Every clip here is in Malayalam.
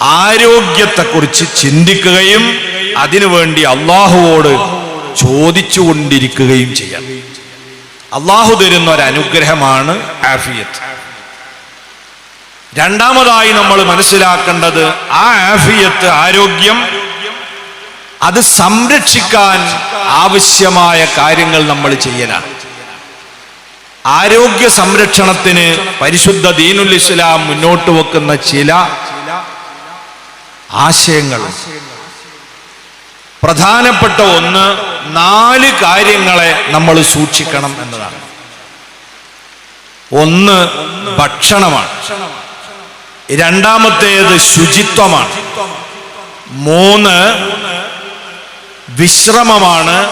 ആരോഗ്യത്തെക്കുറിച്ച് ചിന്തിക്കുകയും അതിനുവേണ്ടി അള്ളാഹുവോട് ചോദിച്ചുകൊണ്ടിരിക്കുകയും ചെയ്യണം അള്ളാഹു തരുന്ന ഒരു അനുഗ്രഹമാണ് ആഫിയത്ത്. രണ്ടാമതായി നമ്മൾ മനസ്സിലാക്കേണ്ടത് ആ ആഫിയത്ത് ആരോഗ്യം അത് സംരക്ഷിക്കാൻ ആവശ്യമായ കാര്യങ്ങൾ നമ്മൾ ചെയ്യലാണ്. ആരോഗ്യ സംരക്ഷണത്തിന് പരിശുദ്ധ ദീനുൽ ഇസ്ലാം മുന്നോട്ട് വെക്കുന്ന ചില ആശയങ്ങൾ. പ്രധാനപ്പെട്ട ഒന്ന് നാല് കാര്യങ്ങളെ നമ്മൾ സൂക്ഷിക്കണം എന്നതാണ്. ഒന്ന് ഭക്ഷണമാണ്. രണ്ടാമത്തേത് ശുചിത്വമാണ്. മൂന്ന് വിശ്രമമാണ്.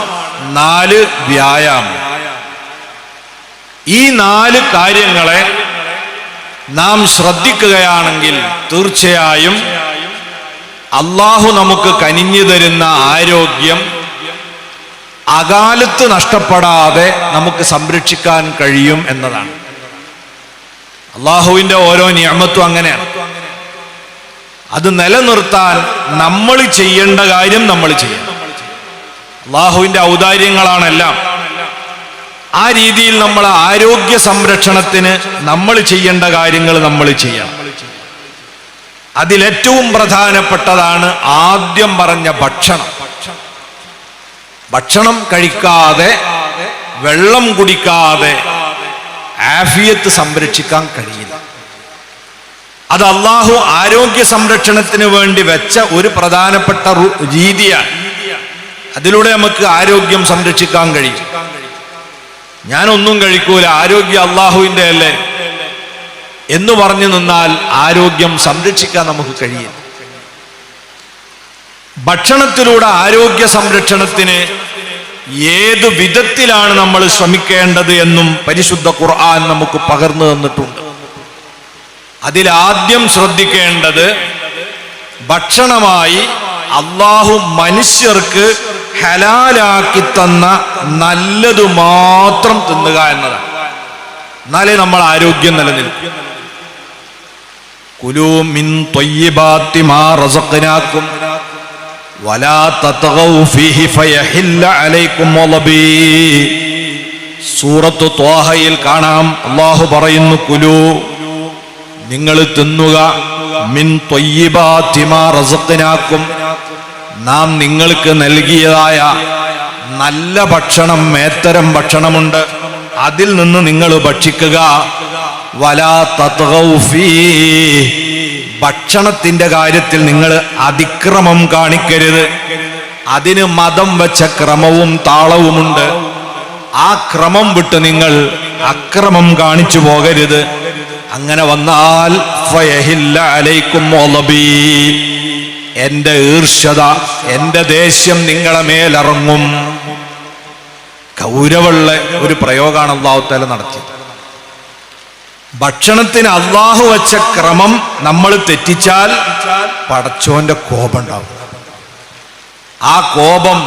നാല് വ്യായാമം. ഈ നാല് കാര്യങ്ങളെ നാം ശ്രദ്ധിക്കുകയാണെങ്കിൽ തീർച്ചയായും അള്ളാഹു നമുക്ക് കനിഞ്ഞു തരുന്ന ആരോഗ്യം അകാലത്ത് നഷ്ടപ്പെടാതെ നമുക്ക് സംരക്ഷിക്കാൻ കഴിയും എന്നതാണ്. അള്ളാഹുവിന്റെ ഓരോ നിയമത്വം അങ്ങനെയാണ്. അത് നിലനിർത്താൻ നമ്മൾ ചെയ്യേണ്ട കാര്യം നമ്മൾ ചെയ്യണം. അള്ളാഹുവിന്റെ ഔദാര്യങ്ങളാണെല്ലാം. ആ രീതിയിൽ നമ്മൾ ആരോഗ്യ സംരക്ഷണത്തിന് നമ്മൾ ചെയ്യേണ്ട കാര്യങ്ങൾ നമ്മൾ ചെയ്യണം. അതിലേറ്റവും പ്രധാനപ്പെട്ടതാണ് ആദ്യം പറഞ്ഞ ഭക്ഷണം. ഭക്ഷണം കഴിക്കാതെ വെള്ളം കുടിക്കാതെ ആഫിയത്ത് സംരക്ഷിക്കാൻ കഴിയില്ല. അത് അള്ളാഹു ആരോഗ്യ സംരക്ഷണത്തിന് വേണ്ടി വെച്ച ഒരു പ്രധാനപ്പെട്ട രീതിയാണ്. അതിലൂടെ നമുക്ക് ആരോഗ്യം സംരക്ഷിക്കാൻ കഴിയും. ഞാനൊന്നും കഴിക്കൂല. ആരോഗ്യം അള്ളാഹുവിന്റെ അല്ലേ? എന്ന് പറഞ്ഞു നിന്നാൽ ആരോഗ്യം സംരക്ഷിക്കാൻ നമുക്ക് കഴിയില്ല. ഭക്ഷണത്തിലൂടെ ആരോഗ്യ സംരക്ഷണത്തിന് ഏത് വിധത്തിലാണ് നമ്മൾ ശ്രമിക്കേണ്ടത് എന്നും പരിശുദ്ധ ഖുർആൻ നമുക്ക് പകർന്നു തന്നിട്ടുണ്ട്. അതിലാദ്യം ശ്രദ്ധിക്കേണ്ടത് ഭക്ഷണമായി അള്ളാഹു മനുഷ്യർക്ക് ഹലാലാക്കി തന്ന നല്ലത് മാത്രം തിന്നുക എന്നതാണ്. എന്നാലേ നമ്മൾ ആരോഗ്യം നിലനിൽക്കും. കുലൂ മിൻ ത്വയ്യിബാത്തി മാ റസഖ്നാക്കും വലാ തതഗൗ ഫയഹില്ല അലൈക്കും കാണാം അള്ളാഹു പറയുന്നു കുലു നിങ്ങൾ തിന്നുക മിൻ റസഖ്നാക്കും. നാം നിങ്ങൾക്ക് നൽകിയതായ നല്ല ഭക്ഷണം മേത്തരം ഭക്ഷണമുണ്ട്. അതിൽ നിന്ന് നിങ്ങൾ ഭക്ഷിക്കുക. ഭക്ഷണത്തിന്റെ കാര്യത്തിൽ നിങ്ങൾ അതിക്രമം കാണിക്കരുത്. അതിന് മതം വെച്ച ക്രമവും താളവുമുണ്ട്. ആ ക്രമം വിട്ട് നിങ്ങൾ അക്രമം കാണിച്ചു പോകരുത്. അങ്ങനെ വന്നാൽ എന്റെ ഈർഷത എന്റെ ദേഷ്യം നിങ്ങളെ മേലിറങ്ങും. ഗൗരവമുള്ള ഒരു പ്രയോഗമാണ് അള്ളാഹുത്തല നടത്തിയത്. ഭക്ഷണത്തിന് അള്ളാഹു വച്ച ക്രമം നമ്മൾ തെറ്റിച്ചാൽ പടച്ചോന്റെ കോപം ഉണ്ടാവും. ആ കോപം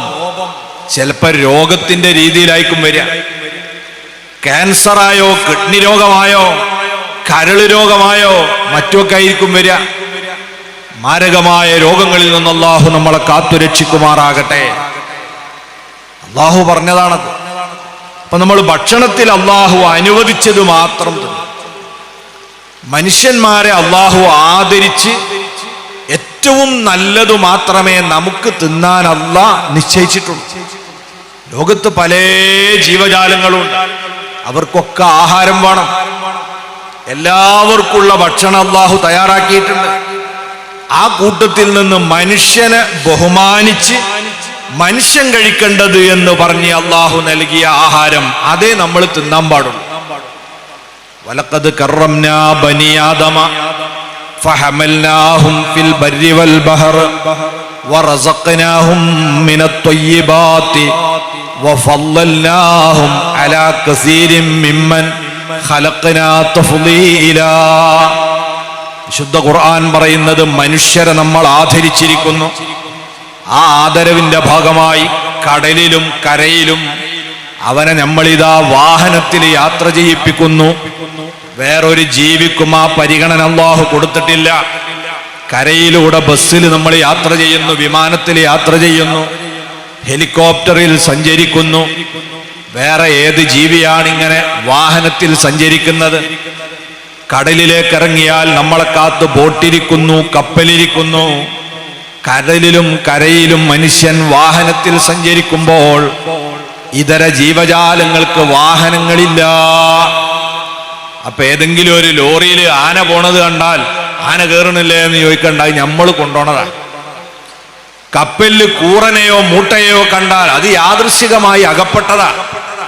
ചിലപ്പോ രോഗത്തിന്റെ രീതിയിലായിരിക്കും വരിക. ക്യാൻസറായോ കിഡ്നി രോഗമായോ കരൾ രോഗമായോ മറ്റൊക്കെ ആയിരിക്കും വരിക. മാരകമായ രോഗങ്ങളിൽ നിന്ന് അള്ളാഹു നമ്മളെ കാത്തുരക്ഷിക്കുമാറാകട്ടെ അള്ളാഹു പറഞ്ഞതാണത്. അപ്പൊ നമ്മൾ ഭക്ഷണത്തിൽ അള്ളാഹു അനുവദിച്ചത് മാത്രം തിന്നും. മനുഷ്യന്മാരെ അള്ളാഹു ആദരിച്ച് ഏറ്റവും നല്ലതു മാത്രമേ നമുക്ക് തിന്നാൻ അല്ല നിശ്ചയിച്ചിട്ടുള്ളൂ. ലോകത്ത് പല ജീവജാലങ്ങളുണ്ട് അവർക്കൊക്കെ ആഹാരം വേണം. എല്ലാവർക്കുള്ള ഭക്ഷണം അള്ളാഹു തയ്യാറാക്കിയിട്ടുണ്ട്. ആ കൂട്ടത്തിൽ നിന്ന് മനുഷ്യനെ ബഹുമാനിച്ച് മനുഷ്യൻ കഴിക്കേണ്ടത് എന്ന് പറഞ്ഞ് അള്ളാഹു നൽകിയ ആഹാരം അതേ നമ്മൾ തിന്നാൻ പാടുള്ളൂ. വലക്കത് കറംനാ ബനിയാദമ فحملناهم في البر والبحر ورزقناهم من الطيبات وفضلناهم على كثير ممن خلقنا تفضيلا വിശുദ്ധ ഖുർആൻ പറയുന്നത് മനുഷ്യരെ നമ്മൾ ആദരിച്ചിരിക്കുന്നു ആ ആദരവിന്റെ ഭാഗമായി കടലിലും കരയിലും അവനെ നമ്മളിതാ വാഹനത്തിൽ യാത്ര ചെയ്യിപ്പിക്കുന്നു. വേറൊരു ജീവിക്കും ആ പരിഗണന അള്ളാഹു കൊടുത്തിട്ടില്ല. കരയിലൂടെ ബസ്സിൽ നമ്മൾ യാത്ര ചെയ്യുന്നു വിമാനത്തിൽ യാത്ര ചെയ്യുന്നു ഹെലികോപ്റ്ററിൽ സഞ്ചരിക്കുന്നു. വേറെ ഏത് ജീവിയാണ് ഇങ്ങനെ വാഹനത്തിൽ സഞ്ചരിക്കുന്നത്? കടലിലേക്ക് ഇറങ്ങിയാൽ നമ്മളെ കാത്ത് ബോട്ടിരിക്കുന്നു കപ്പലിരിക്കുന്നു. കടലിലും കരയിലും മനുഷ്യൻ വാഹനത്തിൽ സഞ്ചരിക്കുമ്പോൾ ഇതര ജീവജാലങ്ങൾക്ക് വാഹനങ്ങളില്ല. അപ്പൊ ഏതെങ്കിലും ഒരു ലോറിയിൽ ആന പോണത് കണ്ടാൽ ആന കയറണില്ലേ എന്ന് ചോദിക്കണ്ട നമ്മൾ കൊണ്ടുപോണതാണ് കപ്പലിൽ കൂറനെയോ മൂട്ടയോ കണ്ടാൽ അത് യാദൃശികമായി അകപ്പെട്ടതാ.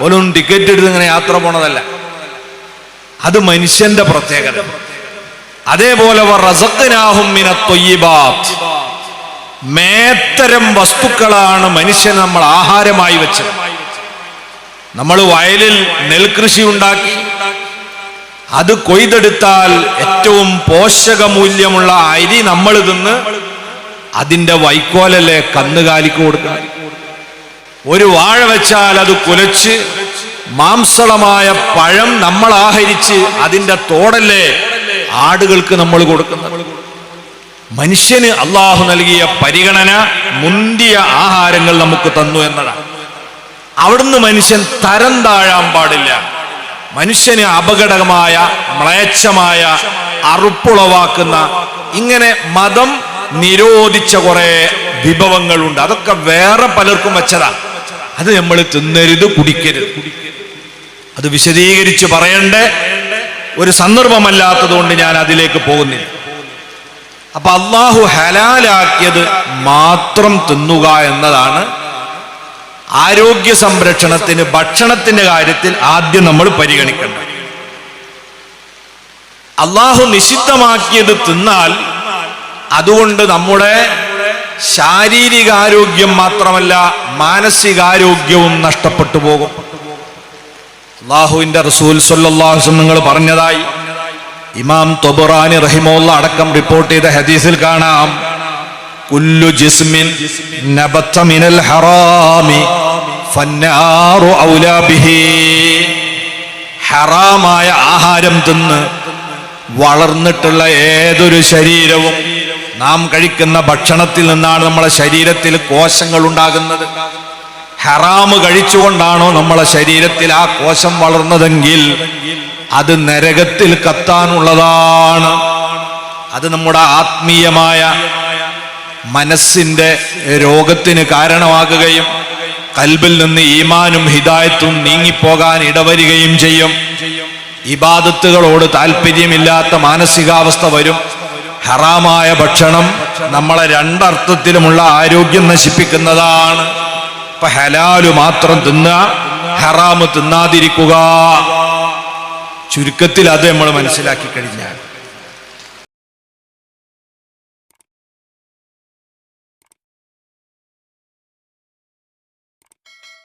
ഒന്നും ടിക്കറ്റ് എടുത്ത് ഇങ്ങനെ യാത്ര പോണതല്ല. അത് മനുഷ്യന്റെ പ്രത്യേകത. അതേപോലെ. മേത്തരം വസ്തുക്കളാണ് മനുഷ്യൻ നമ്മൾ ആഹാരമായി വെച്ചത്. നമ്മൾ വയലിൽ നെൽകൃഷി ഉണ്ടാക്കി. അത് കൊയ്തെടുത്താൽ ഏറ്റവും പോഷകമൂല്യമുള്ള അരി നമ്മൾ തിന്ന് അതിന്റെ വൈക്കോലല്ലേ കന്നുകാലിക്ക് കൊടുക്കണം. ഒരു വാഴ വെച്ചാൽ അത് കുലച്ച് മാംസളമായ പഴം നമ്മൾ ആഹരിച്ച് അതിന്റെ തോടല്ലേ ആടുകൾക്ക് നമ്മൾ കൊടുക്കുന്നത്. മനുഷ്യന് അള്ളാഹു നൽകിയ പരിഗണന മുന്തിയ ആഹാരങ്ങൾ നമുക്ക് തന്നു എന്നതാണ്. അവിടുന്ന് മനുഷ്യൻ തരം താഴാൻ പാടില്ല. മനുഷ്യന് അപകടകമായ മ്ലേച്ഛമായ അറുപ്പുളവാക്കുന്ന ഇങ്ങനെ മതം നിരോധിച്ച കുറെ വിഭവങ്ങളുണ്ട്. അതൊക്കെ വേറെ പലർക്കും വെച്ചതാ. അത് നമ്മൾ തിന്നരുത് കുടിക്കരുത്. അത് വിശദീകരിച്ച് പറയേണ്ട. ഒരു സന്ദർഭമല്ലാത്തത് കൊണ്ട് ഞാൻ അതിലേക്ക് പോകുന്നില്ല. അപ്പൊ അള്ളാഹു ഹലാലാക്കിയത് മാത്രം തിന്നുക എന്നതാണ് ആരോഗ്യ സംരക്ഷണത്തിന് ഭക്ഷണത്തിന്റെ കാര്യത്തിൽ ആദ്യം നമ്മൾ പരിഗണിക്കണം. അള്ളാഹു നിഷിദ്ധമാക്കിയത് തിന്നാൽ അതുകൊണ്ട് നമ്മുടെ ശാരീരികാരോഗ്യം മാത്രമല്ല മാനസികാരോഗ്യവും നഷ്ടപ്പെട്ടു പോകും. അള്ളാഹുവിന്റെ റസൂൽ സല്ലാഹു നിങ്ങൾ പറഞ്ഞതായി ഇമാം തൊബുറാനി റഹിമോള്ള അടക്കം റിപ്പോർട്ട് ചെയ്ത ഹദീസിൽ കാണാം. കുല്ലു ജിസ്മിൻ നബത്ത മിനൽ ഹറാമി ഫന്നാറു ഔലാ ബിഹി ഹറാമായ ആഹാരം തിന്ന് വളർന്നിട്ടുള്ള ഏതൊരു ശരീരവും നാം കഴിക്കുന്ന ഭക്ഷണത്തിൽ നിന്നാണ് നമ്മളെ ശരീരത്തിൽ കോശങ്ങൾ ഉണ്ടാകുന്നത് ഹറാമ് കഴിച്ചുകൊണ്ടാണോ നമ്മളെ ശരീരത്തിൽ ആ കോശം വളർന്നതെങ്കിൽ അത് നരകത്തിൽ കത്താനുള്ളതാണ്. അത് നമ്മുടെ ആത്മീയമായ മനസ്സിന്റെ രോഗത്തിന് കാരണമാകുകയും കൽബിൽ നിന്ന് ഈമാനും ഹിദായത്തും നീങ്ങിപ്പോകാൻ ഇടവരികയും ചെയ്യും. ഇബാദത്തുകളോട് താല്പര്യമില്ലാത്ത മാനസികാവസ്ഥ വരും. ഹറാമായ ഭക്ഷണം നമ്മളെ രണ്ടർത്ഥത്തിലുമുള്ള ആരോഗ്യം നശിപ്പിക്കുന്നതാണ്. ഇപ്പൊ ഹലാലു മാത്രം തിന്ന ഹറാമ് തിന്നാതിരിക്കുക. ചുരുക്കത്തിൽ അത് നമ്മൾ മനസ്സിലാക്കി കഴിഞ്ഞാൽ